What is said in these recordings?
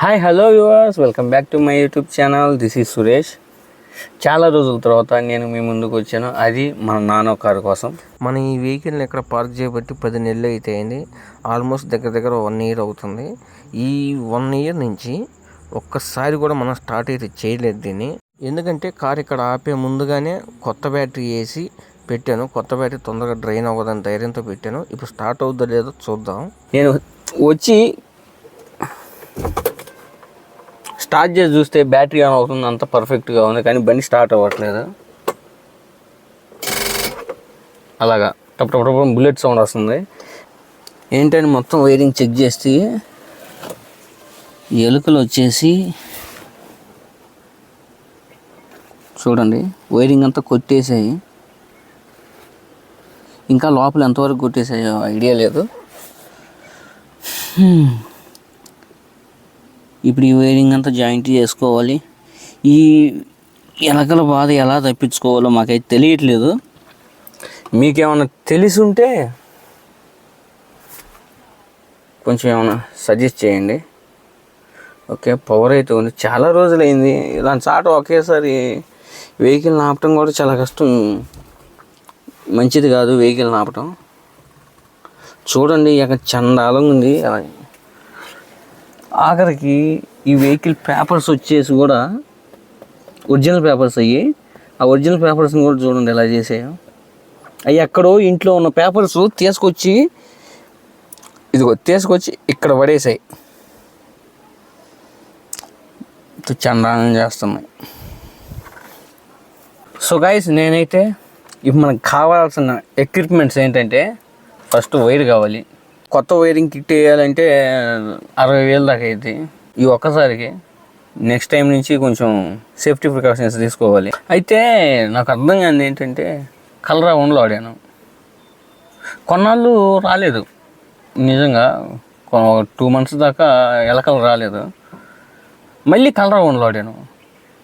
Hi hello viewers welcome back to my YouTube channel this is Suresh చాలా రోజుల తర్వాత నేను మీ ముందుకు వచ్చాను. అది మన నానో కారు కోసం. మన ఈ వెహికల్ని ఇక్కడ పార్క్ చేయబట్టి పది నెలలు అయితే అయింది. ఆల్మోస్ట్ దగ్గర దగ్గర వన్ ఇయర్ అవుతుంది. ఈ వన్ ఇయర్ నుంచి ఒక్కసారి కూడా మనం స్టార్ట్ అయితే చేయలేదు దీన్ని. ఎందుకంటే కార్ ఇక్కడ ఆపే ముందుగానే కొత్త బ్యాటరీ వేసి పెట్టాను. కొత్త బ్యాటరీ తొందరగా డ్రైన్ అవ్వదని ధైర్యంతో పెట్టాను. ఇప్పుడు స్టార్ట్ అవుద్దో లేదో చూద్దాం. నేను వచ్చి స్టార్ట్ చేసి చూస్తే బ్యాటరీ ఆన్ అవుతుంది అంత పర్ఫెక్ట్గా ఉంది కానీ బండి స్టార్ట్ అవ్వట్లేదు. అలాగా టప్ బుల్లెట్ సౌండ్ వస్తుంది. ఏంటని మొత్తం వైరింగ్ చెక్ చేస్తే ఎలుకలు వచ్చేసి చూడండి వైరింగ్ అంతా కొట్టేసాయి. ఇంకా లోపల ఎంతవరకు కొట్టేసాయో ఐడియా లేదు. Hmm. ఇప్పుడు ఈ వైరింగ్ అంతా జాయింట్ చేసుకోవాలి. ఈ ఎలకల బాధ ఎలా తప్పించుకోవాలో మాకైతే తెలియట్లేదు. మీకేమైనా తెలిసి ఉంటే కొంచెం ఏమైనా సజెస్ట్ చేయండి. ఓకే పవర్ అయితే ఉంది. చాలా రోజులైంది. ఇలాంటి చాట ఒకేసారి వెహికల్ ఆపటం కూడా చాలా కష్టం. మంచిది కాదు వెహికల్ ఆపటం చూడండి ఇక చండాలంగా ఉంది. అలా ఆఖరికి ఈ వెహికల్ పేపర్స్ వచ్చేసి కూడా ఒరిజినల్ పేపర్స్ అయ్యి ఆ ఒరిజినల్ పేపర్స్ని కూడా చూడండి ఎలా చేసాయో. అవి ఎక్కడో ఇంట్లో ఉన్న పేపర్స్ తీసుకొచ్చి ఇదిగో తీసుకొచ్చి ఇక్కడ పడేసాయి. చండానం చేస్తున్నాయి. సో గాయస్ నేనైతే ఇప్పుడు మనకు కావాల్సిన ఎక్విప్మెంట్స్ ఏంటంటే ఫస్ట్ వైర్ కావాలి. కొత్త వైరింగ్ కిట్ వేయాలంటే అరవై వేలు దాకా అయింది ఈ ఒక్కసారికి నెక్స్ట్ టైం నుంచి కొంచెం సేఫ్టీ ప్రికాషన్స్ తీసుకోవాలి. అయితే నాకు అర్థం కాదు ఏంటంటే కలరా ఉండలో ఆడాను కొన్నాళ్ళు రాలేదు. నిజంగా టూ మంత్స్ దాకా ఎలకలు రాలేదు. మళ్ళీ కలరా ఉండలో ఆడాను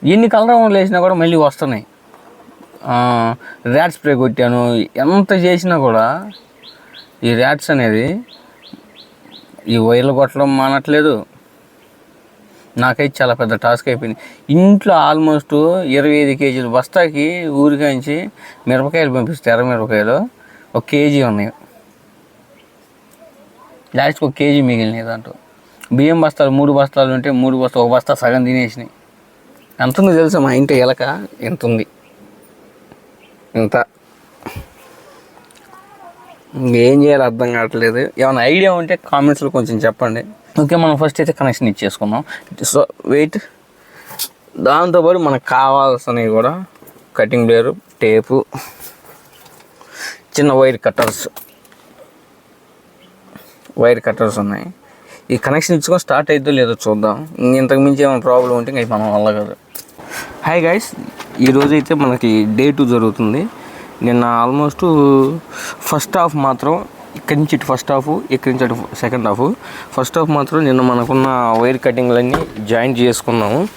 ఎన్ని కలరా ఉండలు వేసినా కూడా మళ్ళీ వస్తున్నాయి. ర్యాట్ స్ప్రే కొట్టాను. ఎంత చేసినా కూడా ఈ ర్యాట్స్ అనేది ఈ వైర్లు కొట్టడం మానట్లేదు. నాకైతే చాలా పెద్ద టాస్క్ అయిపోయింది. ఇంట్లో ఆల్మోస్ట్ ఇరవై ఐదు కేజీలు బస్తాకి ఊరికాంచి మిరపకాయలు పంపిస్తే ఎర్ర మిరపకాయలు. ఒక కేజీ ఉన్నాయి. లాస్ట్కి ఒక కేజీ మిగిలినాయి దాంట్లో. బియ్యం బస్తాలు మూడు బస్తాలు ఉంటే మూడు బస్తాలు ఒక బస్తా సగం తినేసినాయి. ఎంత ఉందో తెలుసా మా ఇంటి ఎలక? ఎంత ఉంది ఇంత ఏం చేయాలో అర్థం కావట్లేదు. ఏమైనా ఐడియా ఉంటే కామెంట్స్లో కొంచెం చెప్పండి. ఓకే మనం ఫస్ట్ అయితే కనెక్షన్ ఇచ్చేసుకుందాం. సో వెయిట్ దాంతోపాటు మనకు కావాల్సినవి కూడా కటింగ్ బ్లేరు టేపు చిన్న వైర్ కట్టర్స్ వైర్ కట్టర్స్ ఉన్నాయి. ఈ కనెక్షన్ ఇచ్చుకొని స్టార్ట్ అయిద్దో లేదో చూద్దాం. ఇంతకు మించి ఏమైనా ప్రాబ్లం ఉంటే ఇంకా మనం వల్ల కాదు. హాయ్ గైస్ ఈరోజు అయితే మనకి డే టూ జరుగుతుంది. నిన్న ఆల్మోస్ట్ ఫస్ట్ హాఫ్ మాత్రం ఇక్కడి నుంచి ఇటు ఫస్ట్ హాఫ్ ఇక్కడి నుంచి అటు సెకండ్ హాఫ్ ఫస్ట్ హాఫ్ మాత్రం నిన్న మనకున్న వైర్ కటింగ్లన్నీ జాయింట్ చేసుకున్నాము.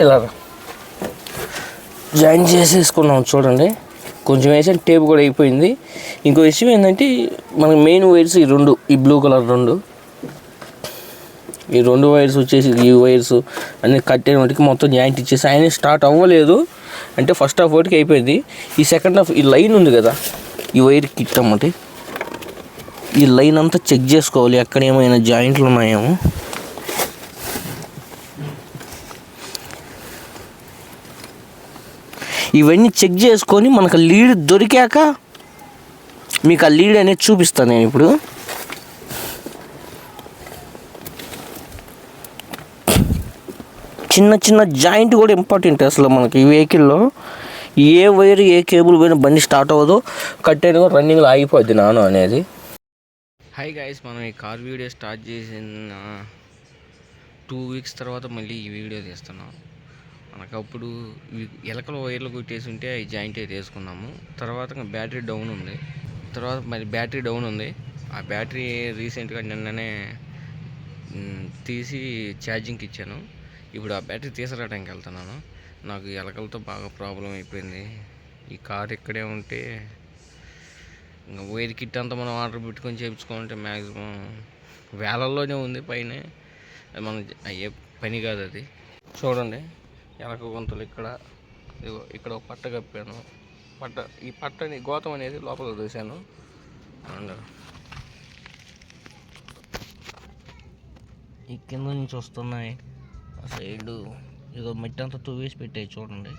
ఇలా జాయిన్ చేసేసుకున్నాం చూడండి. కొంచెం వేసిన టేప్ కూడా అయిపోయింది. ఇంకో విషయం ఏంటంటే మనకి మెయిన్ వైర్స్ ఈ రెండు ఈ బ్లూ కలర్ రెండు. ఈ రెండు వైర్స్ వచ్చేసి ఈ వైర్స్ అన్ని కట్టిన వాటికి మొత్తం జాయింట్ ఇచ్చేసి ఆయన స్టార్ట్ అవ్వలేదు. అంటే ఫస్ట్ హాఫ్ ఒకటికి అయిపోయింది. ఈ సెకండ్ హాఫ్ ఈ లైన్ ఉంది కదా ఈ వైర్ కిట్ అమ్మటి ఈ లైన్ అంతా చెక్ చేసుకోవాలి ఎక్కడ ఏమైనా జాయింట్లు ఉన్నాయేమో. ఇవన్నీ చెక్ చేసుకొని మనకు లీడ్ దొరికాక మీకు ఆ లీడ్ అనేది చూపిస్తాను నేను ఇప్పుడు. చిన్న చిన్న జాయింట్ కూడా ఇంపార్టెంట్ అసలు మనకి ఈ వెహికల్లో. ఏ వైర్ ఏ కేబుల్ పోయిన బండి స్టార్ట్ అవ్వదు. కట్టేది కూడా రన్నింగ్లో ఆగిపోద్ది నాను అనేది. హై గాయస్ మనం ఈ కార్ వీడియో స్టార్ట్ చేసిన టూ వీక్స్ తర్వాత మళ్ళీ ఈ వీడియో తీస్తున్నాం. మనకు అప్పుడు ఎలకల వైర్లు కొట్టేసి ఉంటే అవి జాయింట్ అయితే వేసుకున్నాము. తర్వాత బ్యాటరీ డౌన్ ఉంది. తర్వాత మరి బ్యాటరీ డౌన్ ఉంది. ఆ బ్యాటరీ రీసెంట్గా నిన్ననే తీసి ఛార్జింగ్కి ఇచ్చాను. ఇప్పుడు ఆ బ్యాటరీ తీసుకురావడానికి వెళ్తున్నాను. నాకు ఎలకలతో బాగా ప్రాబ్లం అయిపోయింది. ఈ కార్ ఇక్కడే ఉంటే ఇంకా వైర్ కిట్ అంతా మనం ఆర్డర్ పెట్టుకొని చేయించుకోవాలంటే మ్యాక్సిమం వేలల్లోనే ఉంది పైన. అది మనం అయ్యే పని కాదు అది. చూడండి ఎలక గుంతలు ఇక్కడ. ఇక్కడ ఒక పట్ట కప్పాను. పట్ట ఈ పట్టని గోతం అనేది లోపల చూశాను అండ్ ఈ కింద నుంచి వస్తున్నాయి సైడు ఇదో మట్టి అంతా తువ్వేసి పెట్టాయి చూడండి.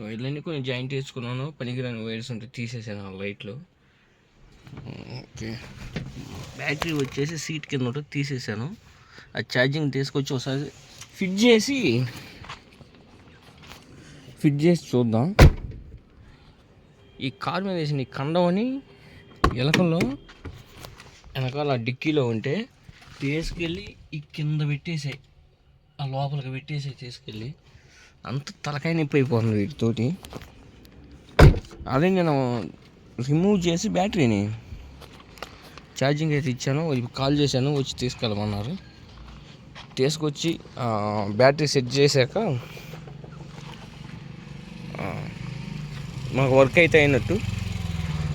వైర్లన్నీ కొన్ని జాయింట్ చేసుకున్నాను పనికిరాని వైర్స్ ఉంటే తీసేసాను ఆ లైట్లు. ఓకే. బ్యాటరీ వచ్చేసి సీట్ కింద ఉంటే తీసేసాను. ఆ ఛార్జింగ్ తీసుకొచ్చి ఒకసారి ఫిట్ చేసి ఫిట్ చేసి చూద్దాం. ఈ కార్ మీద వేసిన ఈ కండవని ఎలకల్లో వెనకాల ఆ డిక్కీలో ఉంటే తీసుకెళ్ళి ఈ కింద పెట్టేసాయి ఆ లోపలికి పెట్టేసాయి తీసుకెళ్ళి అంత తలకాయ నొప్పి అయిపోతుంది వీటితోటి. అదే నేను రిమూవ్ చేసి బ్యాటరీని ఛార్జింగ్ అయితే ఇచ్చాను ఇప్పుడు కాల్ చేశాను వచ్చి తీసుకెళ్ళమన్నారు. తీసుకొచ్చి బ్యాటరీ సెట్ చేశాక మాకు వర్క్ అయితే అయినట్టు.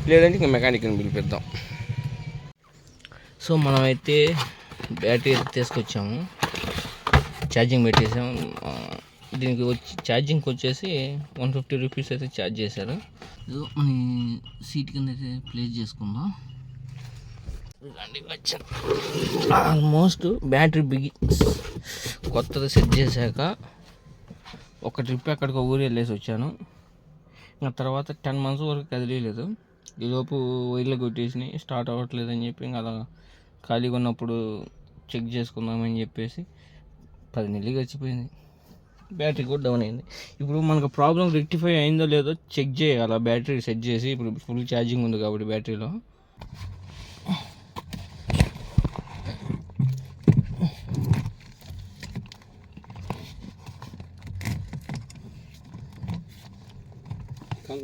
లేదంటే ఇంకా మెకానిక్ని పిలిపిద్దాం. సో మనమైతే బ్యాటరీ అయితే తీసుకొచ్చాము. ఛార్జింగ్ పెట్టేసాము దీనికి వచ్చి ఛార్జింగ్కి వచ్చేసి వన్ ఫిఫ్టీ రూపీస్ అయితే ఛార్జ్ చేశారు. మన సీట్ కింద అయితే ప్లేస్ చేసుకుందాం. వచ్చాను ఆల్మోస్ట్ బ్యాటరీ బిగి కొత్తది సెట్ చేశాక ఒక ట్రిప్ అక్కడికి ఊరు వెళ్ళేసి వచ్చాను. ఇంకా తర్వాత టెన్ మంత్స్ వరకు కదిలేదు ఈలోపు వైర్లు కొట్టేసినాయి స్టార్ట్ అవ్వట్లేదు అని చెప్పి ఇంకా అలా ఖాళీగా ఉన్నప్పుడు చెక్ చేసుకుందామని చెప్పేసి పది నెలలు గడిచిపోయింది. బ్యాటరీ కూడా డౌన్ అయింది. ఇప్పుడు మనకు ప్రాబ్లం రెక్టిఫై అయిందో లేదో చెక్ చేయాలి. బ్యాటరీ సెట్ చేసి ఇప్పుడు ఫుల్ ఛార్జింగ్ ఉంది కాబట్టి బ్యాటరీలో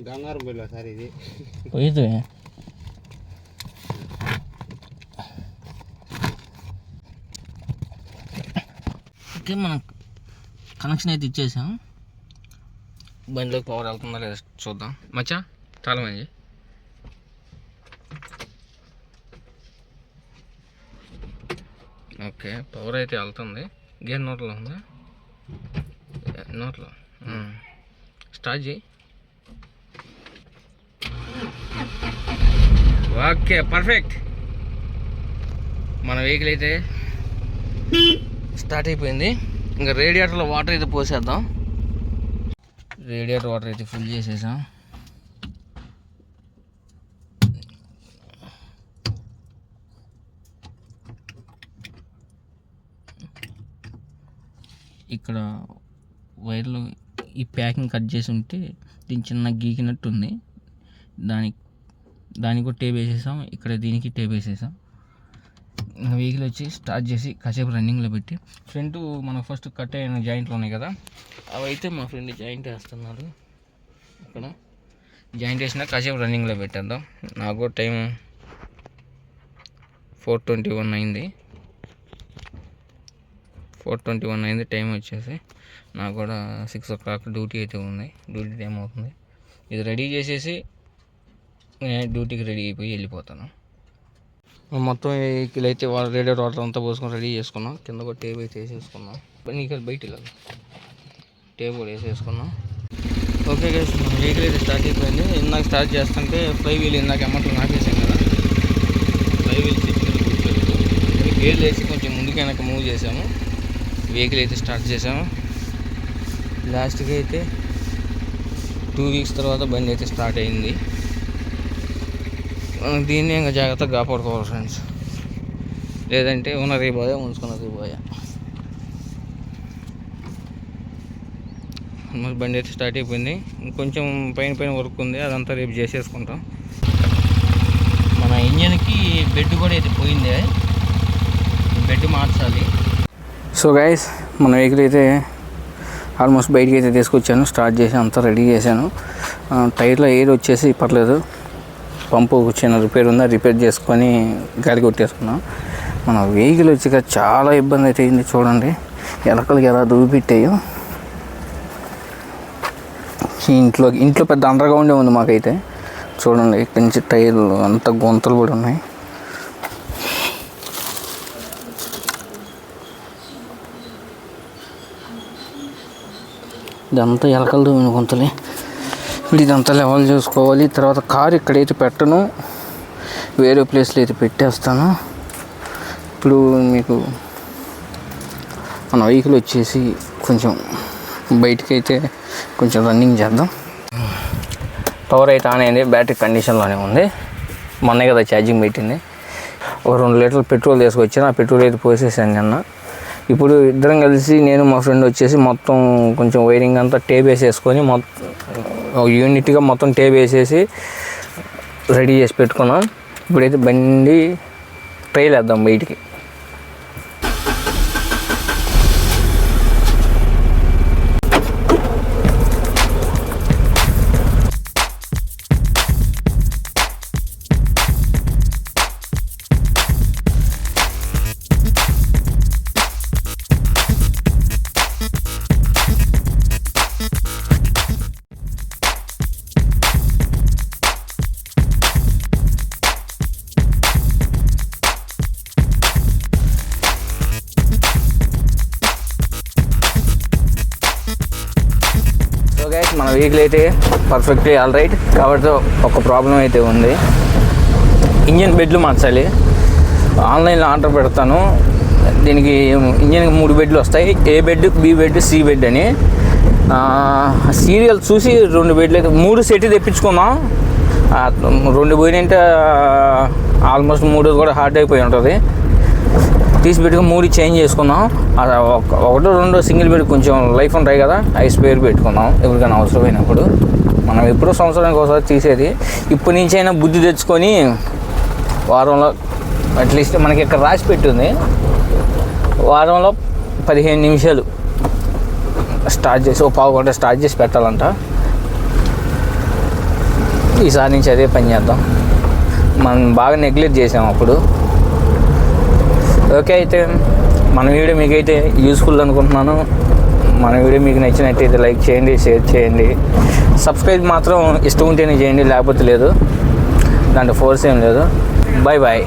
గంగారం పోయిలా సార్ ఇది. పోయితే ఓకే మనం కనెక్షన్ అయితే ఇచ్చేసాం. బండిలోకి పవర్ వెళ్తుందా లేదా చూద్దాం. మచ్చా చాలా మంది ఓకే పవర్ అయితే వెళ్తుంది. గేర్ నోట్లో ఉందా? నోట్లో. స్టార్ట్ చేయి. ఓకే పర్ఫెక్ట్ మన వెహికల్ అయితే స్టార్ట్ అయిపోయింది. ఇంకా రేడియేటర్లో వాటర్ అయితే పోసేద్దాం. రేడియేటర్ వాటర్ అయితే ఫుల్ చేసేసాం. ఇక్కడ వైర్లు ఈ ప్యాకింగ్ కట్ చేసి ఉంటే దీని చిన్న గీకినట్టు ఉంది దానికి దానికి కూడా టేప్ వేసేసాం. ఇక్కడ దీనికి టేప్ వేసేసాం. వెహికల్ వచ్చి స్టార్ట్ చేసి కాసేపు రన్నింగ్లో పెట్టి ఫ్రంట్ మన ఫస్ట్ కట్ అయిన జాయింట్లు ఉన్నాయి కదా అవి అయితే మా ఫ్రెండ్ జాయింట్ వేస్తున్నారు. ఇక్కడ జాయింట్ వేసినా కాసేపు రన్నింగ్లో పెట్టేద్దాం. నాకు కూడా టైం ఫోర్ ట్వంటీ వన్ అయింది. ఫోర్ ట్వంటీ వన్ అయింది టైం వచ్చేసి. నాకు కూడా సిక్స్ ఓ క్లాక్ డ్యూటీ అయితే ఉంది. డ్యూటీ టైం అవుతుంది. ఇది రెడీ చేసేసి నేను డ్యూటీకి రెడీ అయిపోయి వెళ్ళిపోతాను. మొత్తం వెహికల్ అయితే వాళ్ళ రేడియో వాటర్ అంతా పోసుకొని రెడీ చేసుకున్నాం. కింద ఒక టేబుల్ అయితే వేసేసుకున్నాం. నీకు బయట వెళ్ళాలి. టేబుల్ వేసేసుకున్నాం. ఓకే గైస్ వెహికల్ అయితే స్టార్ట్ అయిపోయింది. ఇందాక స్టార్ట్ చేస్తుంటే ఫ్లై వీల్ ఇందాక అమౌంట్ నాకేసాం కదా. ఫ్లై వీల్ చెప్పి గేర్లు వేసి కొంచెం ముందుకు వెనక మూవ్ చేసాము వెహికల్ అయితే స్టార్ట్ చేసాము లాస్ట్కి అయితే టూ వీక్స్ తర్వాత బండి అయితే స్టార్ట్ అయింది. దీన్ని ఇంకా జాగ్రత్తగా కాపాడుకోవాలి ఫ్రెండ్స్ లేదంటే ఉన్న రీబాయా ఉంచుకున్న రీబాయా. మరి బండి అయితే స్టార్ట్ అయిపోయింది. ఇంకొంచెం పైన పైన వర్క్ ఉంది అదంతా రేపు చేసేసుకుంటాం. మన ఇంజన్కి బెడ్ కూడా అయితే పోయింది. బెడ్ మార్చాలి. సో గైస్ మన వెహికల్ అయితే ఆల్మోస్ట్ బయటికి అయితే తీసుకొచ్చాను. స్టార్ట్ చేసి అంతా రెడీ చేశాను. టైర్లో ఎయిర్ వచ్చేసి పర్లేదు పంపు చిన్న రిపేర్ ఉందా రిపేర్ చేసుకొని గాలి కొట్టేసుకున్నాం మన వెహికల్ వచ్చాక చాలా ఇబ్బంది అయితే అయింది చూడండి. ఎలకలకి ఎలా దూపిట్టాయో ఇంట్లో ఇంట్లో పెద్ద అండర్గ్రౌండే ఉంది మాకైతే. చూడండి ఇక్కడి నుంచి టైర్లు అంత గుంతలు కూడా ఉన్నాయి. ఇదంతా ఎలకలు దూమిన గుంతలే. ఇప్పుడు ఇదంతా లెవెల్ చూసుకోవాలి. తర్వాత కారు ఇక్కడైతే పెట్టను. వేరే ప్లేస్లో అయితే పెట్టేస్తాను. ఇప్పుడు మీకు మన వెహికల్ వచ్చేసి కొంచెం బయటికి అయితే కొంచెం రన్నింగ్ చేద్దాం. పవర్ అయితే ఆన్ అయింది. బ్యాటరీ కండిషన్లోనే ఉంది. మొన్నే కదా ఛార్జింగ్ పెట్టింది. ఒక రెండు లీటర్లు పెట్రోల్ తీసుకొచ్చాను. ఆ పెట్రోల్ అయితే పోసేసాను నిన్న. ఇప్పుడు ఇద్దరం కలిసి నేను మా ఫ్రెండ్ వచ్చేసి మొత్తం కొంచెం వైరింగ్ అంతా టేప్ వేసేసుకొని మొత్తం యూనిట్గా మొత్తం టేప్ వేసేసి రెడీ చేసి పెట్టుకున్నాం. ఇప్పుడైతే బండి ట్రైల్ వేద్దాం బయటికి. గైస్ అయితే పర్ఫెక్ట్లీ ఆల్ రైట్ కాబట్టి ఒక ప్రాబ్లం అయితే ఉంది. ఇంజన్ బెడ్లు మార్చాలి. ఆన్లైన్లో ఆర్డర్ పెడతాను. దీనికి ఇంజన్కి మూడు బెడ్లు వస్తాయి. A bed B bed C bed అని. సీరియల్ చూసి రెండు బెడ్లు అయితే మూడు సెట్ తెప్పించుకుందాం. రెండు పోయినంటే ఆల్మోస్ట్ మూడు కూడా హార్డ్ అయిపోయి ఉంటుంది. తీసి పెట్టుకుని మూడు చేంజ్ చేసుకుందాం ఒకటో రెండో సింగిల్ బెడ్ కొంచెం లైఫ్ ఉంటాయి కదా అవి స్పేర్ పెట్టుకుందాం ఎవరికైనా అవసరమైనప్పుడు. మనం ఎప్పుడో సంవత్సరానికి ఒకసారి తీసేది. ఇప్పటి నుంచి అయినా బుద్ధి తెచ్చుకొని వారంలో అట్లీస్ట్ మనకి ఇక్కడ రాసి పెట్టింది. వారంలో పదిహేను నిమిషాలు స్టార్ట్ చేసి ఓ పావు గంట స్టార్ట్ చేసి పెట్టాలంట. ఈసారి నుంచి అదే పని చేద్దాం. మనం బాగా నెగ్లెక్ట్ చేసాం అప్పుడు. ఓకే అయితే మన వీడియో మీకైతే యూస్ఫుల్ అనుకుంటున్నాను. మన వీడియో మీకు నచ్చినట్టయితే లైక్ చేయండి షేర్ చేయండి. సబ్స్క్రైబ్ మాత్రం ఇష్టం ఉంటేనే చేయండి లేకపోతే లేదు. దాంట్లో ఫోర్స్ ఏం లేదు. Bye bye